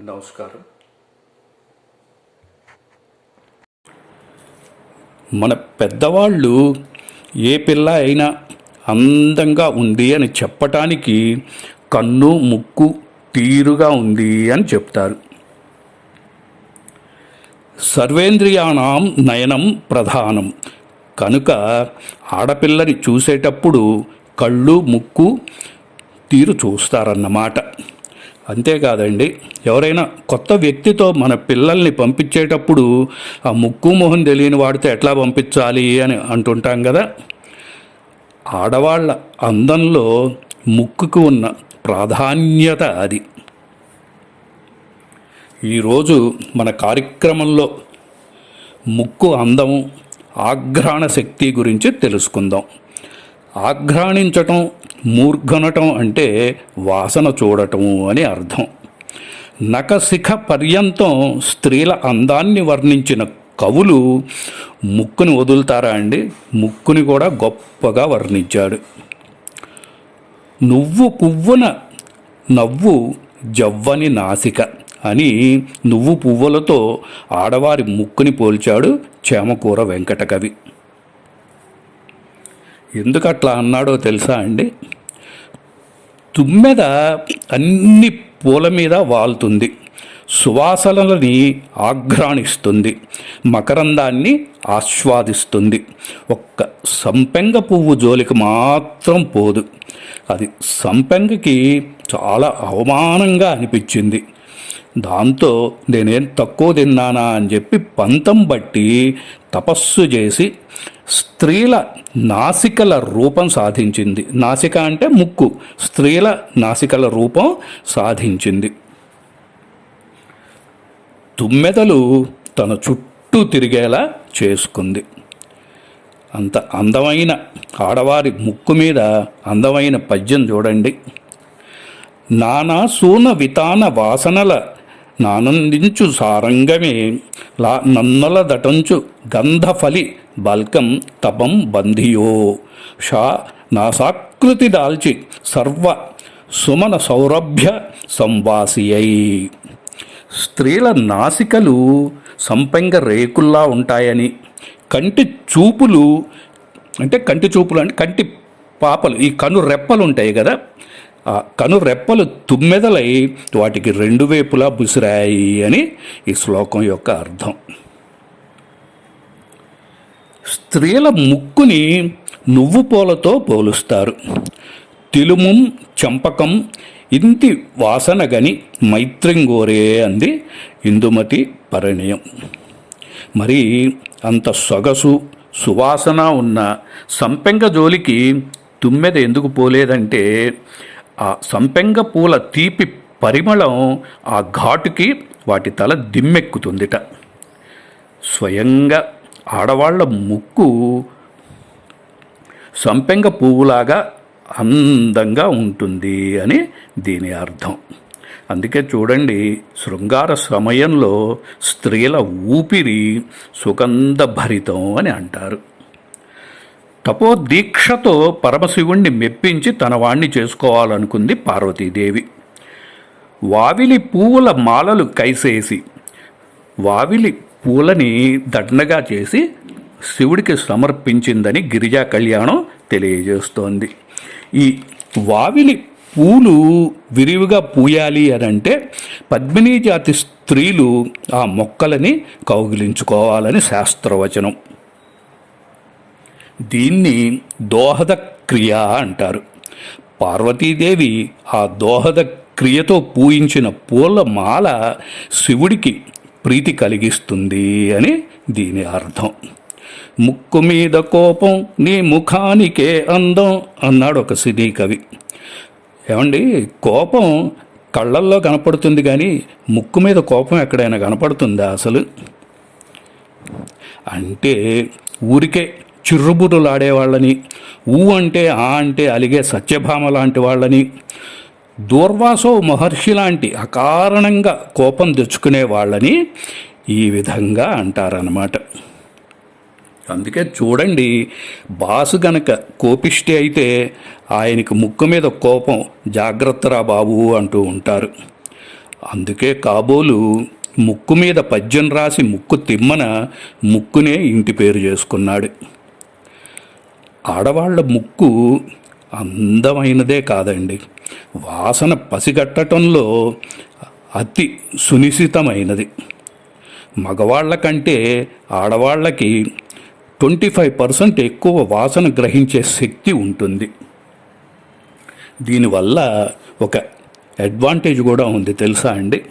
నమస్కారం. మన పెద్దవాళ్ళు ఏ పిల్ల అయినా అందంగా ఉంది అని చెప్పటానికి కన్ను ముక్కు తీరుగా ఉంది అని చెప్తారు. సర్వేంద్రియాణం నయనం ప్రధానం. కనుక ఆడపిల్లని చూసేటప్పుడు కళ్ళు ముక్కు తీరు చూస్తారన్నమాట. అంతేకాదండి ఎవరైనా కొత్త వ్యక్తితో మన పిల్లల్ని పంపించేటప్పుడు ఆ ముక్కు మొహం తెలియని వాడితో ఎట్లా పంపించాలి అని అంటుంటాం కదా. ఆడవాళ్ళ అందంలో ముక్కుకు ఉన్న ప్రాధాన్యత అది. ఈరోజు మన కార్యక్రమంలో ముక్కు అందం ఆఘ్రాణ శక్తి గురించి తెలుసుకుందాం. ఆఘ్రాణించటం మూర్ఘనటం అంటే వాసన చూడటం అని అర్థం. నఖశిఖ పర్యంతం స్త్రీల అందాన్ని వర్ణించిన కవులు ముక్కుని వదులుతారా అండి? ముక్కుని కూడా గొప్పగా వర్ణించాడు. నువ్వు పువ్వున నవ్వు జవ్వని నాసిక అని నువ్వు పువ్వులతో ఆడవారి ముక్కుని పోల్చాడు చేమకూర వెంకటకవి. ఎందుకు అట్లా అన్నాడో తెలుసా అండి? తుమ్మెద అన్ని పూల మీద వాలుతుంది సువాసనలని ఆఘ్రాణిస్తుంది మకరందాన్ని ఆస్వాదిస్తుంది ఒక్క సంపెంగ పువ్వు జోలికి మాత్రం పోదు. అది సంపెంగకి చాలా అవమానంగా అనిపించింది. దాంతో నేనేం తక్కువ తిన్నానా అని చెప్పి పంతం బట్టి తపస్సు చేసి స్త్రీల నాసికల రూపం సాధించింది. నాసిక అంటే ముక్కు. స్త్రీల నాసికల రూపం సాధించింది. తుమ్మెదలు తన చుట్టూ తిరిగేలా చేసుకుంది. అంత అందమైన ఆడవారి ముక్కు మీద అందమైన పద్యం చూడండి. నానా సూన వితాన వాసనల నానందించు సారంగమే లా నన్నల దటంచు గంధఫలి బల్కం తపం బంధియో. షా నాసాకృతి దాల్చి సర్వ సుమన సౌరభ్య సంవాసియై. స్త్రీల నాసికలు సంపెంగ రేకుల్లా ఉంటాయని కంటి చూపులు అంటే కంటి చూపులు అంటే కంటి పాపలు ఈ కను రెప్పలు ఉంటాయి కదా ఆ కను రెప్పలు తుమ్మెదలై వాటికి రెండు వైపులా బుసిరాయి అని ఈ శ్లోకం యొక్క అర్థం. స్త్రీల ముక్కుని నువ్వు పూలతో పోలుస్తారు. తిలుముం చంపకం ఇంటి వాసన గని మైత్రింగోరే అంది ఇందుమతి పరిణయం. మరి అంత సొగసు సువాసన ఉన్న సంపెంగ జోలికి తుమ్మెద ఎందుకు పోలేదంటే ఆ సంపెంగ పూల తీపి పరిమళం ఆ ఘాటుకి వాటి తల దిమ్మెక్కుతుందిట. స్వయంగా ఆడవాళ్ళ ముక్కు సంపెంగ పువ్వులాగా అందంగా ఉంటుంది అని దీని అర్థం. అందుకే చూడండి శృంగార సమయంలో స్త్రీల ఊపిరి సుగంధ భరితం అని అంటారు. తపోదీక్షతో పరమశివుణ్ణి మెప్పించి తన వాణ్ణి చేసుకోవాలనుకుంది పార్వతీదేవి. వావిలి పువ్వుల మాలలు కైసేసి వావిలి పూలని దండగా చేసి శివుడికి సమర్పించిందని గిరిజా కళ్యాణం తెలియజేస్తోంది. ఈ వావిలి పూలు విరివిగా పూయాలి అని అంటే పద్మినీ జాతి స్త్రీలు ఆ మొక్కలని కౌగిలించుకోవాలని శాస్త్రవచనం. దీన్ని దోహద క్రియ అంటారు. పార్వతీదేవి ఆ దోహద క్రియతో పూయించిన పూల మాల శివుడికి ప్రీతి కలిగిస్తుంది అని దీని అర్థం. ముక్కు మీద కోపం నీ ముఖానికే అందం అన్నాడు ఒక సినీ కవి. ఏమండి కోపం కళ్ళల్లో కనపడుతుంది కానీ ముక్కు మీద కోపం ఎక్కడైనా కనపడుతుందా అసలు? అంటే ఊరికే చిర్రుబుర్రులాడేవాళ్ళని ఊ అంటే ఆ అంటే అలిగే సత్యభామ లాంటి వాళ్ళని దూర్వాసో మహర్షి లాంటి అకారణంగా కోపం తెచ్చుకునే వాళ్ళని ఈ విధంగా అంటారన్నమాట. అందుకే చూడండి బాసు గనక కోపిష్టి అయితే ఆయనకి ముక్కు మీద కోపం జాగ్రత్తరా బాబు అంటూ ఉంటారు. అందుకే కాబోలు ముక్కు మీద పద్యం రాసి ముక్కు తిమ్మన ముక్కునే ఇంటి పేరు చేసుకున్నాడు. ఆడవాళ్ళ ముక్కు అందమైనదే కాదండి. వాసన పసిగట్టడంలో అతి సునిశ్చితమైనది. మగవాళ్ళ కంటే ఆడవాళ్ళకి ట్వంటీ ఫైవ్ పర్సెంట్ ఎక్కువ వాసన గ్రహించే శక్తి ఉంటుంది. దీనివల్ల ఒక అడ్వాంటేజ్ కూడా ఉంది తెలుసా అండి?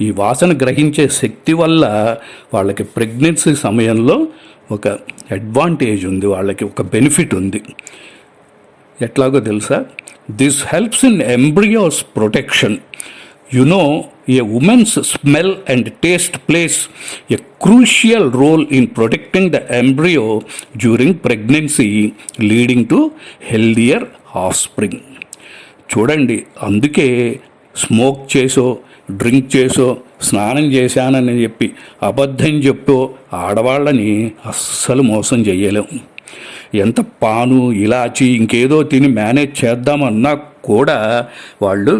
ఈ వాసన గ్రహించే శక్తి వల్ల వాళ్ళకి ప్రెగ్నెన్సీ సమయంలో ఒక అడ్వాంటేజ్ ఉంది వాళ్ళకి ఒక బెనిఫిట్ ఉంది. ఎట్లాగో తెలుసా? This helps in embryos protection you know a women's smell and taste plays a crucial role in protecting the embryo during pregnancy leading to healthier offspring చూడండి అందుకే స్మోక్ చేసో డ్రింక్ చేసో స్నానం చేశానని చెప్పి అబద్ధం చెప్పో ఆడవాళ్ళని అస్సలు మోసం చేయలేం ఎంత పాను ఇలాచి ఇంకేదో తిని మేనేజ్ చేద్దామన్నా కూడా వాళ్ళు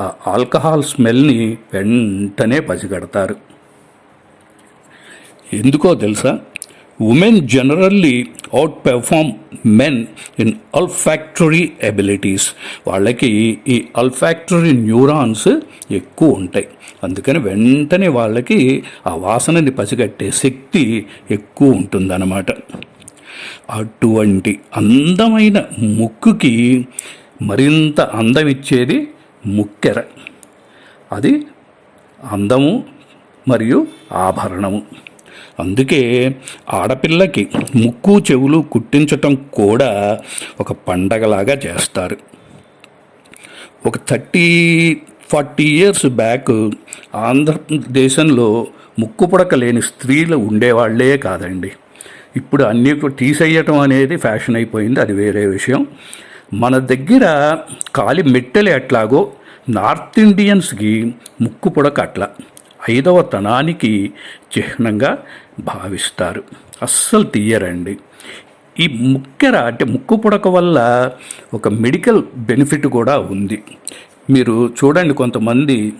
ఆ ఆల్కహాల్ స్మెల్ని వెంటనే పసిగడతారు. ఎందుకో తెలుసా? Women generally outperform men in olfactory abilities వాళ్ళకి ఈ అల్ఫాక్టరీ న్యూరాన్స్ ఎక్కువ ఉంటాయి. అందుకని వెంటనే వాళ్ళకి ఆ వాసనని పసిగట్టే శక్తి ఎక్కువ ఉంటుందన్నమాట. అటువంటి అందమైన ముక్కుకి మరింత అందం ఇచ్చేది ముక్కెర. అది అందము మరియు ఆభరణము. అందుకే ఆడపిల్లకి ముక్కు చెవులు కుట్టించటం కూడా ఒక పండగలాగా చేస్తారు. ఒక థర్టీ ఫార్టీ ఇయర్స్ బ్యాక్ ఆంధ్రదేశంలో ముక్కు పుడక లేని స్త్రీలు ఉండేవాళ్ళే కాదండి. ఇప్పుడు అన్నీ తీసేయటం అనేది ఫ్యాషన్ అయిపోయింది అది వేరే విషయం. మన దగ్గర కాలి మెట్టెలు ఎట్లాగో నార్త్ ఇండియన్స్కి ముక్కు పుడక అట్లా. ఐదవ తనానికి చిహ్నంగా భావిస్తారు. అస్సలు తీయరండి. ఈ ముక్కెర అంటే ముక్కు పుడక వల్ల ఒక మెడికల్ బెనిఫిట్ కూడా ఉంది. మీరు చూడండి కొంతమంది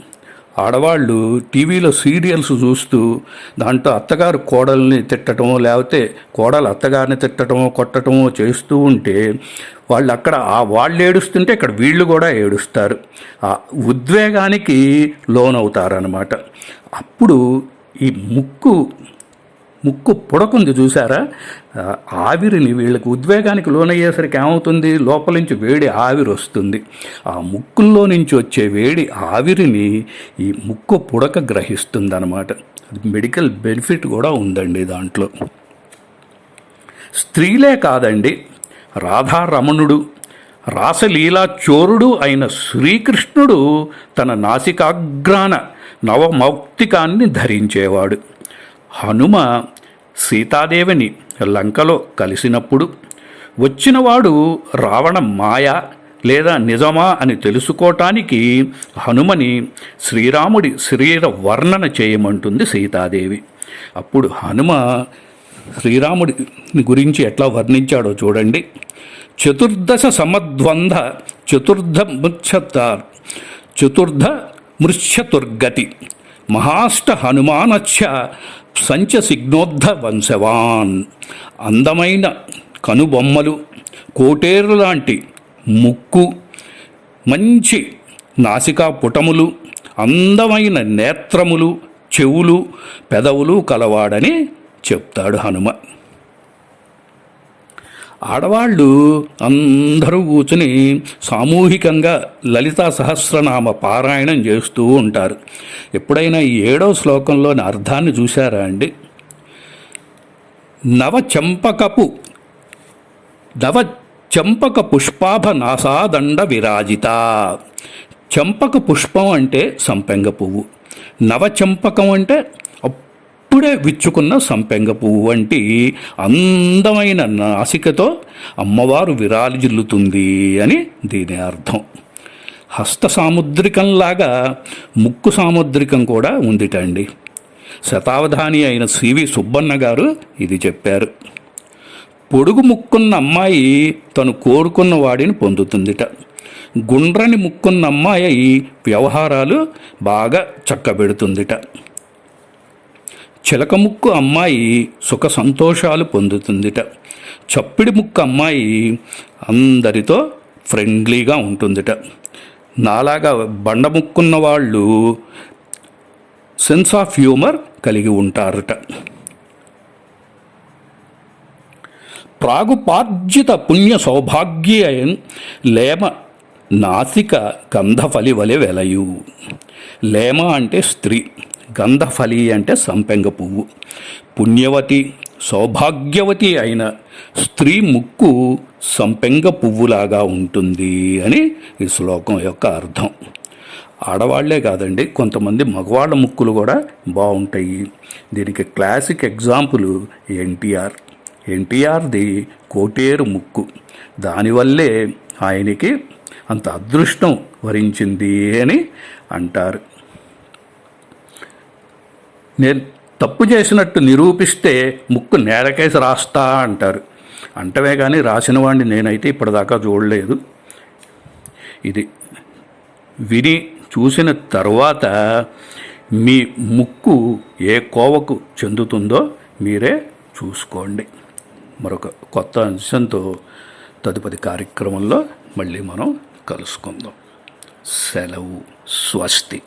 ఆడవాళ్ళు టీవీలో సీరియల్స్ చూస్తూ దాంట్లో అత్తగారు కోడల్ని తిట్టడం లేకపోతే కోడలు అత్తగారిని తిట్టడం కొట్టడం చేస్తూ ఉంటే వాళ్ళు అక్కడ ఆ వాళ్ళు ఏడుస్తుంటే ఇక్కడ వీళ్ళు కూడా ఏడుస్తారు. ఆ ఉద్వేగానికి లోనవుతారనమాట అప్పుడు ఈ ముక్కు ముక్కు పొడకుంది చూసారా ఆవిరిని వీళ్ళకి ఉద్వేగానికి లోనయ్యేసరికి ఏమవుతుంది? లోపల నుంచి వేడి ఆవిరి వస్తుంది. ఆ ముక్కుల్లో నుంచి వచ్చే వేడి ఆవిరిని ఈ ముక్కు పుడక గ్రహిస్తుంది అనమాట మెడికల్ బెనిఫిట్ కూడా ఉందండి దాంట్లో. స్త్రీలే కాదండి రాధారమణుడు రాసలీలా చోరుడు అయిన శ్రీకృష్ణుడు తన నాసికాగ్రాన నవమౌక్తికాన్ని ధరించేవాడు. హనుమ సీతాదేవిని లంకలో కలిసినప్పుడు వచ్చినవాడు రావణ మాయ లేదా నిజమా అని తెలుసుకోవటానికి హనుమని శ్రీరాముడి శరీర వర్ణన చేయమంటుంది సీతాదేవి. అప్పుడు హనుమ శ్రీరాముడి గురించి ఎట్లా వర్ణించాడో చూడండి. చతుర్దశ సమద్వంద చతుర్థ ముచ్చతార్ చతుర్థ మృశ్చతుర్గతి మహాష్ట హనుమానచ్చ సంచ సిగ్నోద్ధ వంశవాన్ అందమైన కనుబొమ్మలు కోటేరు లాంటి ముక్కు మంచి నాసికా పుటములు అందమైన నేత్రములు చెవులు పెదవులు కలవాడని చెప్తాడు హనుమ. ఆడవాళ్ళు అందరూ కూర్చుని సామూహికంగా లలితా సహస్రనామ పారాయణం చేస్తూ ఉంటారు. ఎప్పుడైనా ఈ ఏడో శ్లోకంలోని అర్థాన్ని చూశారా అండి? నవచంపకపు నవ చంపక పుష్పాభ నాసాదండ విరాజిత. చంపక పుష్పం అంటే సంపెంగ పువ్వు. నవచంపకం అంటే అప్పుడే విచ్చుకున్న సంపెంగ పువ్వు వంటి అందమైన నాసికతో అమ్మవారు విరాజిల్లుతుంది అని దీని అర్థం. హస్త సాముద్రికంలాగా ముక్కు సాముద్రికం కూడా ఉందిటండి. శతావధాని అయిన సివి సుబ్బన్న గారు ఇది చెప్పారు. పొడుగు ముక్కున్న అమ్మాయి తను కోరుకున్న వాడిని పొందుతుందిట. గుండ్రని ముక్కున్న అమ్మాయి వ్యవహారాలు బాగా చక్కబెడుతుందిట. చిలకముక్కు అమ్మాయి సుఖ సంతోషాలు పొందుతుందిట. చప్పిడి ముక్కు అమ్మాయి అందరితో ఫ్రెండ్లీగా ఉంటుందిట. నాలాగా బండముక్కున్న వాళ్ళు సెన్స్ ఆఫ్ హ్యూమర్ కలిగి ఉంటారట. ప్రాగుపార్జిత పుణ్య సౌభాగ్యయన్ లేమ నాసిక గంధఫలి వలె వెలయు. లేమ అంటే స్త్రీ. గంధఫలి అంటే సంపెంగ పువ్వు. పుణ్యవతి సౌభాగ్యవతి అయిన స్త్రీ ముక్కు సంపెంగ పువ్వులాగా ఉంటుంది అని ఈ శ్లోకం యొక్క అర్థం. ఆడవాళ్ళే కాదండి కొంతమంది మగవాళ్ళ ముక్కులు కూడా బాగుంటాయి. దీనికి క్లాసిక్ ఎగ్జాంపుల్ ఎన్టీఆర్. ఎన్టీఆర్ది కోటేరు ముక్కు. దానివల్లే ఆయనకి అంత అదృష్టం వరించింది అని అంటారు. నేను తప్పు చేసినట్టు నిరూపిస్తే ముక్కు నేలకేసి రాస్తా అంటారు. అంటవే కానీ రాసిన వాడిని నేనైతే ఇప్పటిదాకా చూడలేదు. ఇది విని చూసిన తర్వాత మీ ముక్కు ఏ కోవకు చెందుతుందో మీరే చూసుకోండి. మరొక కొత్త అంశంతో తదుపరి కార్యక్రమంలో మళ్ళీ మనం కలుసుకుందాం. సెలవు స్వస్తి.